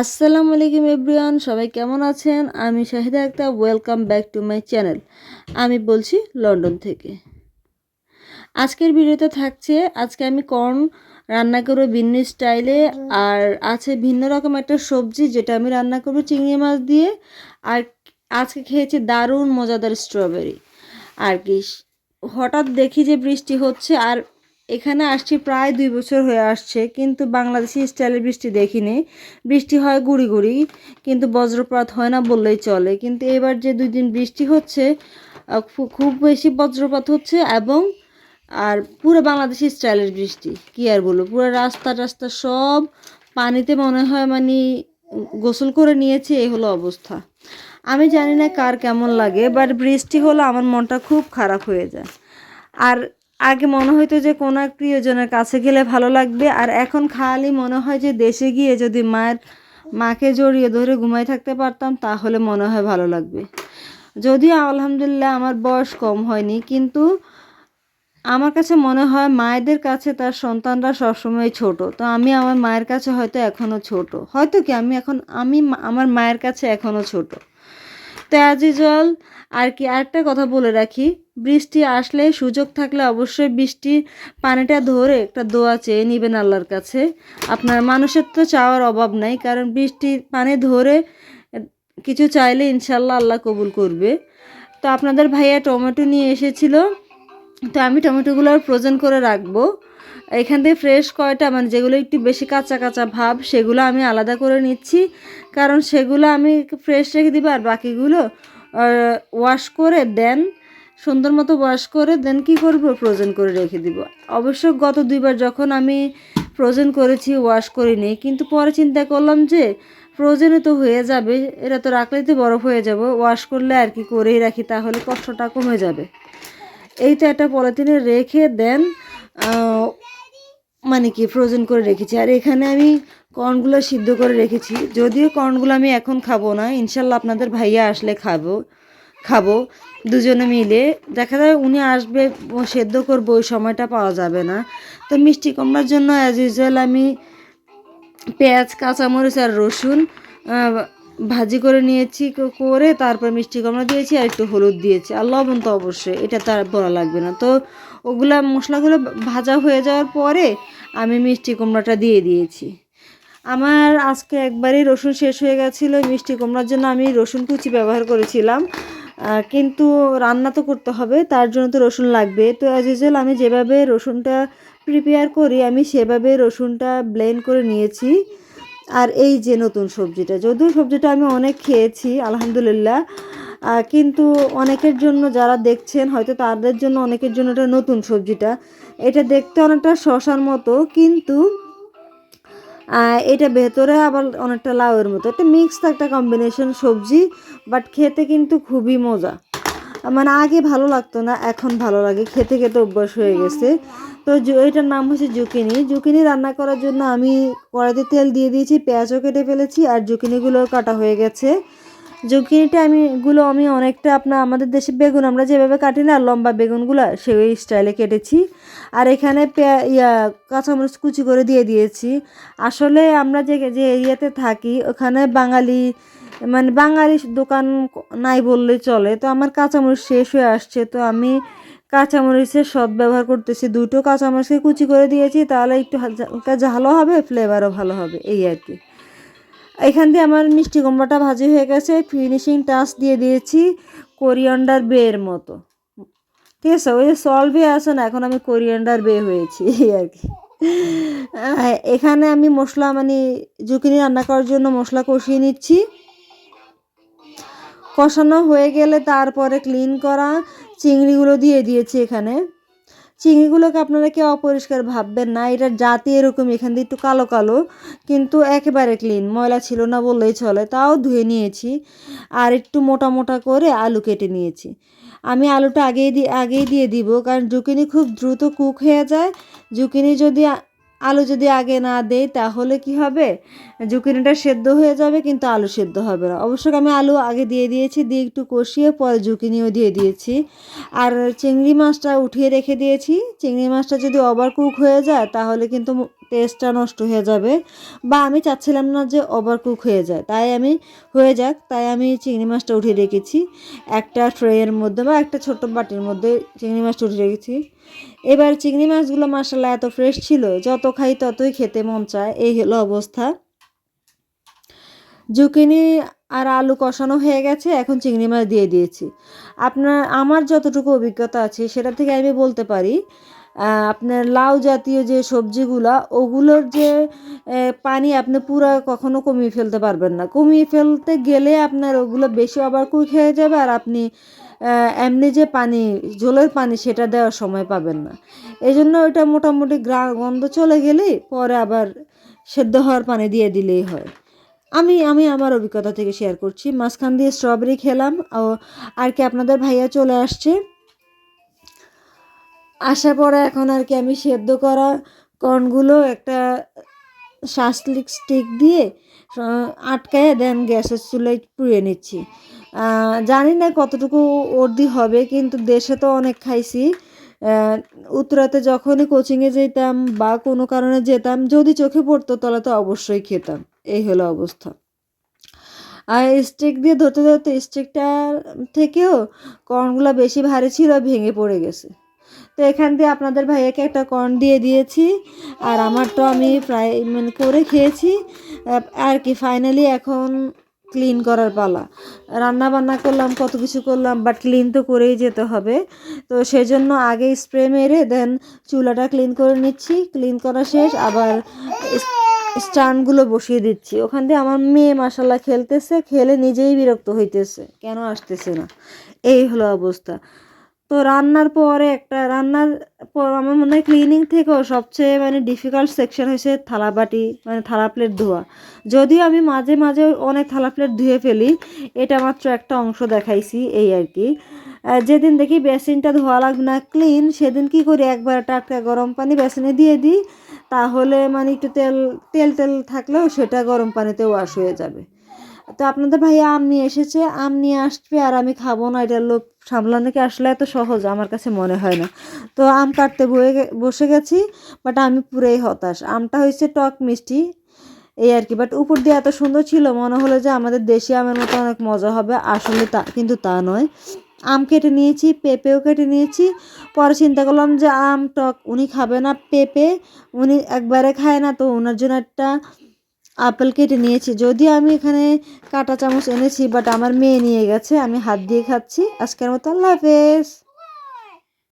আসসালামু আলাইকুম এভরিওয়ান, সবাই কেমন আছেন? আমি Shahida Akter welcome back to my channel আমি বলছি লন্ডন থেকে। আজকের ভিডিওতে থাকছে, আজকে আমি কর্ন রান্না করব ভিন্ন স্টাইলে আর আছে ভিন্ন রকম একটা সবজি, যেটা আমি রান্না করব চিংড়ি মাছ দিয়ে, আর আজকে খেয়েছি দারুণ মজাদার স্ট্রবেরি আর কি, হঠাৎ দেখি যে বৃষ্টি হচ্ছে, আর এখানে আসছি প্রায় দুই বছর হয়ে আসছে, কিন্তু বাংলাদেশি স্টাইলের বৃষ্টি দেখিনি। বৃষ্টি হয় গুড়ি গুড়ি, কিন্তু বজ্রপাত হয় না বললেই চলে। কিন্তু এবার যে দুই দিন বৃষ্টি হচ্ছে খুব বেশি বজ্রপাত হচ্ছে এবং আর পুরো বাংলাদেশি স্টাইলের বৃষ্টি, কী আর বলব? পুরো রাস্তা টাস্তা সব পানিতে মনে হয় মানে গোসল করে নিয়েছে, এই হলো অবস্থা। আমি জানি না কার কেমন লাগে বাট বৃষ্টি হলো আমার মনটা খুব খারাপ হয়ে যায়। আর আগে মনে হতো যে কোনো এক প্রিয়জনের কাছে গেলে ভালো লাগবে, আর এখন খালি মনে হয় যে দেশে গিয়ে যদি মায়ের, মাকে জড়িয়ে ধরে ঘুমাই থাকতে পারতাম, তাহলে মনে হয় ভালো লাগবে। যদিও আলহামদুলিল্লাহ আমার বয়স কম হয়নি, কিন্তু আমার কাছে মনে হয় মায়েদের কাছে তার সন্তানরা সবসময় ছোট। তো আমি আমার মায়ের কাছে হয়তো এখনও ছোট। হয়তো কি আমি এখন, আমি আমার মায়ের কাছে এখনও ছোট। তো ইউজুয়াল আর কি আরেকটা কথা বলে রাখি, বৃষ্টি আসলে সুযোগ থাকলে অবশ্যই বৃষ্টি পানিটা ধরে একটা দোয়া চেয়ে নেবেন আল্লাহর কাছে। আপনার মানুষের তো চাওয়ার অভাব নাই, কারণ বৃষ্টির পানি ধরে কিছু চাইলে ইনশাল্লাহ আল্লাহ কবুল করবে। তো আপনাদের ভাইয়া টমেটো নিয়ে এসেছিল, তো আমি টমেটোগুলো ফ্রোজেন করে রাখব। এখান থেকে ফ্রেশ কয়টা মানে যেগুলো একটু বেশি কাঁচা কাঁচা ভাব, সেগুলো আমি আলাদা করে নিচ্ছি। কারণ সেগুলো আমি ফ্রেশ রেখে দিব আর বাকিগুলো ওয়াশ করে দেন সুন্দর মতো ওয়াশ করে দেন কি করব? ফ্রোজেন করে রেখে দিব। অবশ্য গত দুইবার যখন আমি ফ্রোজেন করেছি ওয়াশ করিনি, কিন্তু পরে চিন্তা করলাম যে ফ্রোজেনে তো হয়ে যাবে, এটা তো রাখলেই তো বরফ হয়ে যাব ওয়াশ করলে আর কি করেই রাখি, তাহলে কষ্টটা কমে যাবে। এই তো একটা পলিথিনে রেখে দেন মানে কি ফ্রোজেন করে রেখেছি। আর এখানে আমি কর্নগুলো সিদ্ধ করে রেখেছি। যদিও কর্নগুলো আমি এখন খাব না, ইনশাল্লাহ আপনাদের ভাইয়া আসলে খাব খাব, দুজনে মিলে। দেখা যায় উনি আসবে সেদ্ধ করব, ওই সময়টা পাওয়া যাবে না। তো মিষ্টি কমড়ার জন্য অ্যাজ ইউজুয়াল আমি পেঁয়াজ, কাঁচামরিচ আর রসুন ভাজি করে নিয়েছি করে তারপর মিষ্টি কমড়া দিয়েছি আর একটু হলুদ দিয়েছি। আর লবণ তো অবশ্যই, এটা তার বলা লাগবে না। তো ওগুলা মশলাগুলো ভাজা হয়ে যাওয়ার পরে আমি মিষ্টি কুমড়াটা দিয়ে দিয়েছি। আমার আজকে একবারই রসুন শেষ হয়ে গেছিল, মিষ্টি কুমড়ার জন্য আমি রসুন কুচি ব্যবহার করেছিলাম। কিন্তু রান্না তো করতে হবে, তার জন্য তো রসুন লাগবে। তো অ্যাজ ইউজুয়াল আমি যেভাবে রসুনটা প্রিপেয়ার করি, আমি সেভাবে রসুনটা ব্লেন্ড করে নিয়েছি। আর এই যে নতুন সবজিটা, যদিও সবজিটা আমি অনেক খেয়েছি, আলহামদুলিল্লাহ কিন্তু অনেকের জন্য যারা দেখছেন, হয়তো তাদের জন্য অনেকের জন্য এটা নতুন সবজিটা। এটা দেখতে অনেকটা শশার মতো, কিন্তু এটা ভেতরে আবার অনেকটা লাউয়ের মতো। একটা মিক্সড একটা কম্বিনেশন সবজি বাট খেতে কিন্তু খুবই মজা। মানে আগে ভালো লাগতো না, এখন ভালো লাগে। খেতে খেতে অভ্যাস হয়ে গেছে। তো এটার নাম হচ্ছে জুকিনি। জুকিনি রান্না করার জন্য আমি কড়াইতে তেল দিয়ে দিয়েছি, পেঁয়াজও কেটে ফেলেছি, আর জুকিনিগুলোও কাটা হয়ে গেছে। জুকিনিটা আমি গুলো আমি অনেকটা আপনার আমাদের দেশে বেগুন আমরা যেভাবে কাটি না, লম্বা বেগুনগুলো সেই স্টাইলে কেটেছি। আর এখানে ইয়া, কাঁচামরিচ কুচি করে দিয়ে দিয়েছি। আসলে আমরা যে যে এরিয়াতে থাকি, ওখানে বাঙালি মানে বাঙালি দোকান নাই বললেই চলে। তো আমার কাঁচামরিচ শেষ হয়ে আসছে, তো আমি কাঁচামরিচের সদ ব্যবহার করতেছি। দুটো কাঁচামরিচকে কুচি করে দিয়েছি, তাহলে একটু হালকা ঝালও হবে ফ্লেভারও ভালো হবে, এই আর কি। এখান দিয়ে আমার মিষ্টি কুমড়াটা ভাজি হয়ে গেছে ফিনিশিং টাচ দিয়ে দিয়েছি কোরিয়ান্ডার বেয়ের মতো। ঠিক আছে, ওই যে সল বে আছে না, এখন আমি কোরিয়ান্ডার বে হয়েছি এই আর কি। এখানে আমি মশলা মানে জুকিনি রান্না করার জন্য মশলা কষিয়ে নিচ্ছি। কষানো হয়ে গেলে তারপরে ক্লিন করা চিংড়িগুলো দিয়ে দিয়েছি এখানে। চিংড়িগুলোকে আপনারা কেউ অপরিষ্কার ভাববেন না, এটা জাতি এরকম, এখান দিয়ে একটু কালো কালো, কিন্তু একেবারে ক্লিন ময়লা ছিল না বললেই চলে, তাও ধুয়ে নিয়েছি, আর একটু মোটা মোটা করে আলু কেটে নিয়েছি। আমি আলুটা আগেই দিয়ে আগেই দিয়ে দিব, কারণ জুকিনি খুব দ্রুত কুক হয়ে যায়, জুকিনি যদি আলু যদি আগে না দেই, তাহলে কি হবে? জুকিনিটা সেদ্ধ হয়ে যাবে, কিন্তু আলু সেদ্ধ হবে না। অবশ্যই আমি আলু আগে দিয়ে দিয়েছি, দিয়ে একটু কষিয়ে পরে জুকিনিও দিয়ে দিয়েছি। আর চিংড়ি মাছটা উঠিয়ে রেখে দিয়েছি। চিংড়ি মাছটা যদি ওভার কুক হয়ে যায়, তাহলে কিন্তু টেস্টটা নষ্ট হয়ে যাবে বা আমি চাচ্ছিলাম না যে ওভার কুক হয়ে যায়। তাই আমি, হয়ে যাক, তাই আমি চিংড়ি মাছটা উঠিয়ে রেখেছি। একটা ট্রেয়ের মধ্যে বা একটা ছোট্ট বাটির মধ্যে চিংড়ি মাছটা উঠিয়ে রেখেছি। এবার চিংড়ি মাছগুলো মাসাল্লাহ এত ফ্রেশ ছিল, যত খাই ততই খেতে মন চায়। এই হলো অবস্থা। জুকিনি আর আলু কষানো হয়ে গেছে, এখন চিংড়ি মাছ দিয়ে দিয়েছি। আপনার, আমার যতটুকু অভিজ্ঞতা আছে, সেটা থেকে আমি বলতে পারি আপনার লাউ জাতীয় যে সবজিগুলা, ওগুলোর যে পানি আপনি পুরো কখনো কমিয়ে ফেলতে পারবেন না। কমিয়ে ফেলতে গেলে আপনার ওগুলো বেশি আবার কুক হয়ে যাবে আর আপনি এমনি যে পানি, ঝোলের পানি সেটা দেওয়ার সময় পাবেন না। এই জন্য ওইটা মোটামুটি গ্রা, গন্ধ চলে গেলেই পরে আবার সেদ্ধ হওয়ার পানি দিয়ে দিলেই হয়। আমি আমি আমার অভিজ্ঞতা থেকে শেয়ার করছি। মাঝখান দিয়ে স্ট্রবেরি খেলাম। ও, আর কি আপনাদের ভাইয়া চলে আসছে। আসার পরে এখন আর কি আমি সেদ্ধ করা কর্নগুলো একটা শাসলিক স্টিক দিয়ে আটকায় দেন গ্যাসের চুলায় পুড়িয়ে নিচ্ছি। জানি না কতটুকু অর্দি হবে, কিন্তু দেশে তো অনেক খাইছি। উত্তরাতে যখনই কোচিংয়ে যেতাম বা কোনো কারণে যেতাম, যদি চোখে পড়তো তাহলে তো অবশ্যই খেতাম। এই হলো অবস্থা। আর স্টিক দিয়ে ধরতে ধরতে স্টিকটার থেকেও কর্নগুলো বেশি ভারী ছিল, ভেঙে পড়ে গেছে। তো এখান দিয়ে আপনাদের ভাইয়াকে একটা কর্ন দিয়ে দিয়েছি। আর আমার তো আমি প্রায় মানে করে খেয়েছি। আর কি ফাইনালি এখন ক্লিন করার পালা। রান্না বান্না করলাম, কত কিছু করলাম বাট ক্লিন তো করেই যেতে হবে। তো সেজন্য আগে স্প্রে মেরে দেন চুলাটা ক্লিন করে নিচ্ছি। ক্লিন করা শেষ, আবার স্টানগুলো বসিয়ে দিচ্ছি। ওখান দিয়ে আমার মেয়ে মাসাল্লাহ খেলতেছে। খেলে নিজেই বিরক্ত হইতেছে। কেন আসতেছে না? এই হলো অবস্থা। তো রান্নার পরে একটা রান্নার পর আমার মনে হয় ক্লিনিং থেকেও সবচেয়ে মানে ডিফিকাল্ট সেকশন হয়েছে থালা বাটি মানে থালা প্লেট ধোয়া। যদিও আমি মাঝে মাঝে অনেক থালা প্লেট ধুয়ে ফেলি, এটা মাত্র একটা অংশ দেখাইছি এই আর কি। যেদিন দেখি বেসিনটা ধোয়া লাগবে না ক্লিন সেদিন কি করি একবার টাটকা গরম পানি বেসিনে দিয়ে দিই, তাহলে মানে একটু তেল তেল তেল থাকলেও সেটা গরম পানিতে ওয়াশ হয়ে যাবে। তো আপনাদের ভাইয়া আম নিয়ে এসেছে, আম নিয়ে আসবে আর আমি খাব না, এটার লোভ সামলানো কি আসলে এত সহজ? আমার কাছে মনে হয় না। তো আম কাটতে বয়ে বসে গেছি বাট আমি পুরোই হতাশ। আমটা হয়েছে টক মিষ্টি, এই আর কি। বাট উপর দিয়ে এত সুন্দর ছিল, মনে হলো যে আমাদের দেশি আমের মতো অনেক মজা হবে। আসলে তা, কিন্তু তা নয়। আম কেটে নিয়েছি, পেঁপেও কেটে নিয়েছি। পরে চিন্তা করলাম যে আম, টক উনি খাবে না, পেঁপে উনি একবারে খায় না, তো ওনার জন্য একটা আপেল কেটে নিয়েছি। যদি আমি এখানে কাটা চামচ এনেছি বাট আমার মেয়ে নিয়ে গেছে, আমি হাত দিয়ে খাচ্ছি। আজকের মতো আল্লাহ হাফেজ।